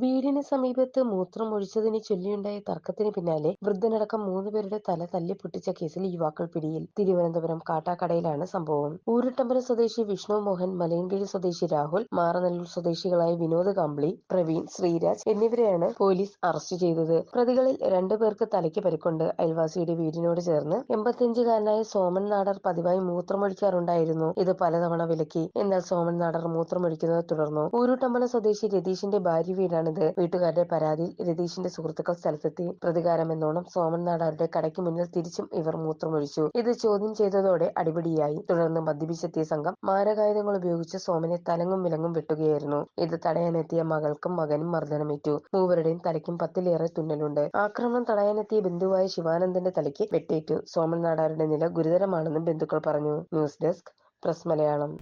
വീടിന് സമീപത്ത് മൂത്രം ഒഴിച്ചതിനെ ചൊല്ലിയുണ്ടായ തർക്കത്തിന് പിന്നാലെ വൃദ്ധനടക്കം മൂന്നുപേരുടെ തല തല്ലി പൊട്ടിച്ച കേസിൽ യുവാക്കൾ പിടിയിൽ. തിരുവനന്തപുരം കാട്ടാക്കടയിലാണ് സംഭവം. ഊരുട്ടമ്പലം സ്വദേശി വിഷ്ണു മോഹൻ മലയൻകീഴ് സ്വദേശി രാഹുൽ മാറനല്ലൂർ സ്വദേശികളായ വിനോദ് കാമ്പിളി പ്രവീൺ ശ്രീരാജ് എന്നിവരെയാണ് പോലീസ് അറസ്റ്റ് ചെയ്തത്. പ്രതികളിൽ രണ്ടുപേർക്ക് തലയ്ക്ക് പരിക്കൊണ്ട്. അയൽവാസിയുടെ വീടിനോട് ചേർന്ന് എൺപത്തിയഞ്ചുകാരനായ സോമൻ നാടർ പതിവായി മൂത്രമൊഴിക്കാറുണ്ടായിരുന്നു ഇത് പലതവണ വിലക്കി. എന്നാൽ സോമൻ നാടർ മൂത്രമൊഴിക്കുന്നത് തുടർന്നു. ഊരുട്ടമ്പലം സ്വദേശി രതീഷിന്റെ ഭാര്യ വീടാണിത് വീട്ടുകാരുടെ പരാതിയിൽ രതീഷിന്റെ സുഹൃത്തുക്കൾ സ്ഥലത്തെത്തി പ്രതികാരമെന്നോണം സോമൻ നാടാരുടെ കടയ്ക്ക് മുന്നിൽ തിരിച്ചും ഇവർ മൂത്രമൊഴിച്ചു. ഇത് ചോദ്യം ചെയ്തതോടെ അടിപിടിയായി. തുടർന്ന് മദ്യപിച്ചെത്തിയ സംഘം മാരകായുധങ്ങൾ ഉപയോഗിച്ച് സോമനെ തലങ്ങും വിലങ്ങും വെട്ടുകയായിരുന്നു. ഇത് തടയാനെത്തിയ മകൾക്കും മകനും മർദ്ദനമേറ്റു. മൂവരുടെയും തലയ്ക്കും പത്തിലേറെ തുന്നലുണ്ട്. ആക്രമണം തടയാനെത്തിയ ബന്ധുവായ ശിവാനന്ദന്റെ തലയ്ക്ക് വെട്ടേറ്റു. സോമൻ നാടാരുടെ നില ഗുരുതരമാണെന്നും ബന്ധുക്കൾ പറഞ്ഞു. News desk press Malayalam.